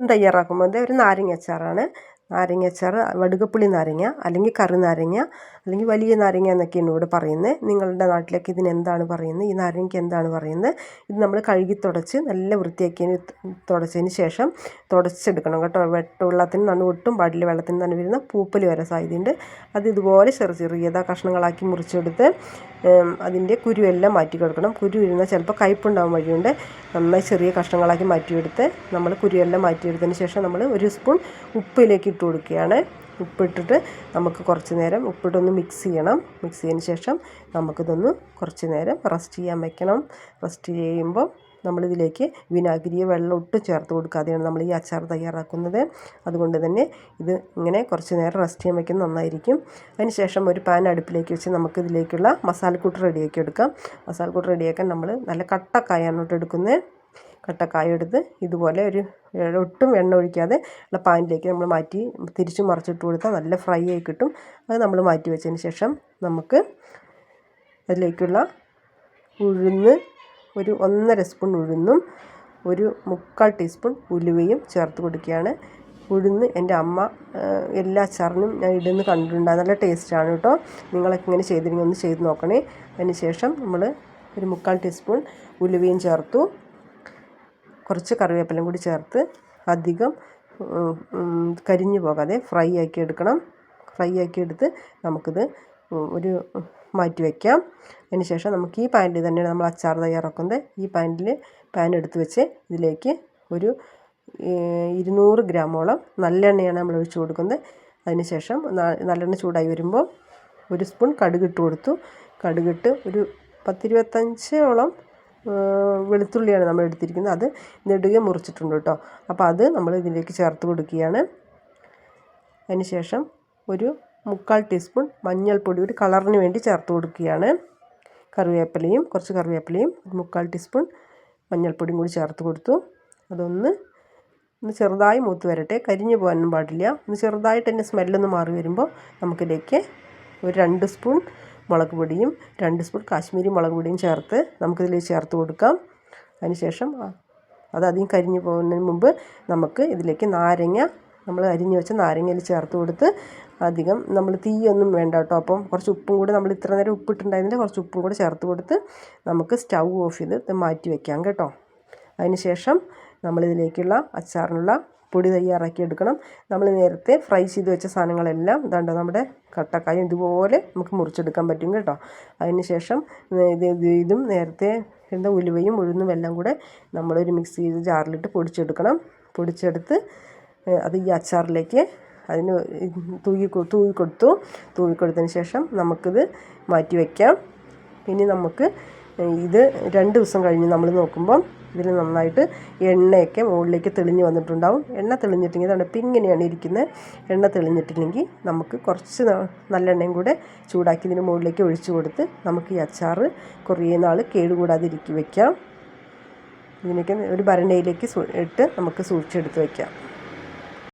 തയ്യാറാക്കുമ്പോൾ. ഒരു നാരങ്ങ അച്ചാറാണ്. നാരങ്ങ അച്ചാർ വടുകപ്പുളി നാരങ്ങ അല്ലെങ്കിൽ കറി നാരങ്ങ അല്ലെങ്കിൽ വലിയ നാരങ്ങ എന്നൊക്കെയാണ് ഇവിടെ പറയുന്നത്. നിങ്ങളുടെ നാട്ടിലൊക്കെ ഇതിനെന്താണ് പറയുന്നത്? ഈ നാരങ്ങയ്ക്ക് എന്താണ് പറയുന്നത്? ഇത് നമ്മൾ കഴുകി തുടച്ച് നല്ല വൃത്തിയാക്കിയതിന് തുടച്ചതിന് ശേഷം തുടച്ചെടുക്കണം കേട്ടോ. വെള്ളത്തിന് നന്ന് ഒട്ടും പാടില്ല. വെള്ളത്തിന് തന്നെ വരുന്ന പൂപ്പൽ വരെ സാധ്യതയുണ്ട്. അത് ഇതുപോലെ ചെറിയ ചെറിയതാ കഷ്ണങ്ങളാക്കി മുറിച്ചെടുത്ത് അതിന്റെ കുരുവെല്ലാം മാറ്റി കൊടുക്കണം. കുരു ഇരുന്നാൽ ചിലപ്പോൾ കയ്പുണ്ടാകാൻ വഴിയുണ്ട്. നന്നായി ചെറിയ കഷ്ണങ്ങളാക്കി മാറ്റിയെടുത്ത് നമ്മൾ കുരുവെല്ലാം മാറ്റിയെടുത്തതിന് ശേഷം നമ്മൾ ഒരു സ്പൂൺ ഉപ്പിലേക്ക് ഇട്ട് കൊടുക്കുകയാണ്. ഉപ്പിട്ടിട്ട് നമുക്ക് കുറച്ച് നേരം ഉപ്പിട്ടൊന്ന് മിക്സ് ചെയ്യണം. മിക്സ് ചെയ്തതിന് ശേഷം നമുക്കിതൊന്ന് കുറച്ച് നേരം റെസ്റ്റ് ചെയ്യാൻ വെക്കണം. റെസ്റ്റ് ചെയ്യുമ്പോൾ നമ്മളിതിലേക്ക് വിനാഗിരിയെ വെള്ളം ഒട്ടും ചേർത്ത് കൊടുക്കുക കൊടുക്കാതെയാണ് നമ്മൾ ഈ അച്ചാർ തയ്യാറാക്കുന്നത്. അതുകൊണ്ട് തന്നെ ഇത് ഇങ്ങനെ കുറച്ച് നേരം റെസ്റ്റ് ചെയ്യാൻ വയ്ക്കുന്നത് നന്നായിരിക്കും. അതിനുശേഷം ഒരു പാൻ അടുപ്പിലേക്ക് വെച്ച് നമുക്ക് ഇതിലേക്കുള്ള മസാലക്കൂട്ട് റെഡിയാക്കി എടുക്കാം. മസാലക്കൂട്ട് റെഡിയാക്കാൻ നമ്മൾ നല്ല കട്ടക്കായാണ് എടുക്കുന്നത്. കട്ടക്കായ എടുത്ത് ഇതുപോലെ ഒരു ഒട്ടും എണ്ണ ഒഴിക്കാതെ ഉള്ള പാനിലേക്ക് നമ്മൾ മാറ്റി തിരിച്ച് മറിച്ചിട്ട് കൊടുത്താൽ നല്ല ഫ്രൈ ആയി കിട്ടും. അത് നമ്മൾ മാറ്റി വെച്ചതിന് ശേഷം നമുക്ക് അതിലേക്കുള്ള ഉഴുന്ന് ഒരു ഒന്നര സ്പൂൺ ഉഴുന്നും ഒരു മുക്കാൽ ടീസ്പൂൺ ഉലുവയും ചേർത്ത് കൊടുക്കുകയാണ്. ഉഴുന്ന് എന്റെ അമ്മ എല്ലാ അച്ചാറിനും ഞാൻ ഇടുന്ന് കണ്ടിട്ടുണ്ട്. നല്ല ടേസ്റ്റാണ് കേട്ടോ. നിങ്ങളൊക്കെ ഇങ്ങനെ ചെയ്തിരുന്നെങ്കിൽ ഒന്ന് ചെയ്ത് നോക്കണേ. അതിന് ശേഷം നമ്മൾ ഒരു മുക്കാൽ ടീസ്പൂൺ ഉലുവയും ചേർത്തു. കുറച്ച് കറിവേപ്പിലയും കൂടി ചേർത്ത് അധികം കരിഞ്ഞു പോകാതെ ഫ്രൈ ആക്കി എടുക്കണം. ഫ്രൈ ആക്കി എടുത്ത് നമുക്കിത് ഒരു മാറ്റി വയ്ക്കാം അതിന് ശേഷം നമുക്ക് ഈ പാനിൽ തന്നെയാണ് നമ്മൾ അച്ചാർ തയ്യാറാക്കുന്നത്. ഈ പാനിൽ പാൻ എടുത്ത് വെച്ച് ഇതിലേക്ക് ഒരു ഇരുന്നൂറ് ഗ്രാമോളം നല്ലെണ്ണയാണ് നമ്മൾ ഒഴിച്ച് കൊടുക്കുന്നത്. അതിന് ശേഷം നല്ലെണ്ണ ചൂടായി വരുമ്പോൾ ഒരു സ്പൂൺ കടുകിട്ട് കൊടുത്തു. കടുകിട്ട് ഒരു പത്തിരുപത്തഞ്ചോളം വെളുത്തുള്ളിയാണ് നമ്മൾ എടുത്തിരിക്കുന്നത്. അത് നെടുകെ മുറിച്ചിട്ടുണ്ട് കേട്ടോ. അപ്പോൾ അത് നമ്മൾ ഇതിലേക്ക് ചേർത്ത് കൊടുക്കുകയാണ്. അതിനുശേഷം ഒരു മുക്കാൽ ടീസ്പൂൺ മഞ്ഞൾപ്പൊടി ഒരു കളറിന് വേണ്ടി ചേർത്ത് കൊടുക്കുകയാണ്. കറിവേപ്പിലയും കുറച്ച് കറിവേപ്പിലയും ഒരു മുക്കാൽ ടീസ്പൂൺ മഞ്ഞൾപ്പൊടിയും കൂടി ചേർത്ത് കൊടുത്തു. അതൊന്ന് ഒന്ന് ചെറുതായി മൂത്ത് വരട്ടെ. കരിഞ്ഞു പോകാനും പാടില്ല. ഒന്ന് ചെറുതായിട്ട് തന്നെ സ്മെല്ലൊന്ന് മാറി വരുമ്പോൾ നമുക്കിതിലേക്ക് ഒരു രണ്ട് സ്പൂൺ മുളക് പൊടിയും രണ്ട് സ്പൂൺ കാശ്മീരി മുളക് പൊടിയും ചേർത്ത് നമുക്കിതിലേക്ക് ചേർത്ത് കൊടുക്കാം. അതിനുശേഷം അത് അധികം കരിഞ്ഞു പോകുന്നതിന് മുമ്പ് നമുക്ക് ഇതിലേക്ക് നാരങ്ങ നമ്മൾ അരിഞ്ഞു വെച്ച നാരങ്ങയിൽ ചേർത്ത് കൊടുത്ത് അധികം നമ്മൾ തീയൊന്നും വേണ്ട കേട്ടോ. അപ്പം കുറച്ച് ഉപ്പും കൂടി നമ്മൾ ഇത്ര നേരം ഉപ്പിട്ടുണ്ടായിരുന്നില്ല കുറച്ച് ഉപ്പും കൂടി ചേർത്ത് കൊടുത്ത് നമുക്ക് സ്റ്റൗ ഓഫ് ചെയ്ത് മാറ്റി വെക്കാം കേട്ടോ. അതിനുശേഷം നമ്മളിതിലേക്കുള്ള അച്ചാറിനുള്ള പൊടി തയ്യാറാക്കി എടുക്കണം. നമ്മൾ നേരത്തെ ഫ്രൈ ചെയ്ത് വെച്ച സാധനങ്ങളെല്ലാം ഇതാണ്ട് നമ്മുടെ കട്ടക്കായും ഇതുപോലെ നമുക്ക് മുറിച്ചെടുക്കാൻ പറ്റും കേട്ടോ. അതിന് ശേഷം ഇത് ഇതും നേരത്തെ എന്താ ഉലുവയും ഉഴുന്നും എല്ലാം കൂടെ നമ്മളൊരു മിക്സ് ചെയ്ത് ജാറിലിട്ട് പൊടിച്ചെടുക്കണം. പൊടിച്ചെടുത്ത് അത് ഈ അച്ചാറിലേക്ക് അതിന് തൂക്കി തൂക്കി കൊടുത്തു. തൂക്കി കൊടുത്തതിന് ശേഷം നമുക്കിത് മാറ്റി വയ്ക്കാം ഇനി നമുക്ക് ഇത് രണ്ട് ദിവസം കഴിഞ്ഞ് നമ്മൾ നോക്കുമ്പം ഇതിൽ നന്നായിട്ട് എണ്ണയൊക്കെ മുകളിലേക്ക് തെളിഞ്ഞ് വന്നിട്ടുണ്ടാവും. എണ്ണ തെളിഞ്ഞിട്ടെങ്കിൽ തണുപ്പ് ഇങ്ങനെയാണ് ഇരിക്കുന്നത് എണ്ണ തെളിഞ്ഞിട്ടില്ലെങ്കിൽ നമുക്ക് കുറച്ച് നല്ല എണ്ണയും കൂടെ ചൂടാക്കി ഇതിന് മുകളിലേക്ക് ഒഴിച്ചു കൊടുത്ത് നമുക്ക് ഈ അച്ചാർ കുറേ നാൾ കേടുകൂടാതിരിക്കി വയ്ക്കാം ഇതിനൊക്കെ ഒരു ഭരണയിലേക്ക് ഇട്ട് നമുക്ക് സൂക്ഷിച്ചെടുത്ത് വയ്ക്കാം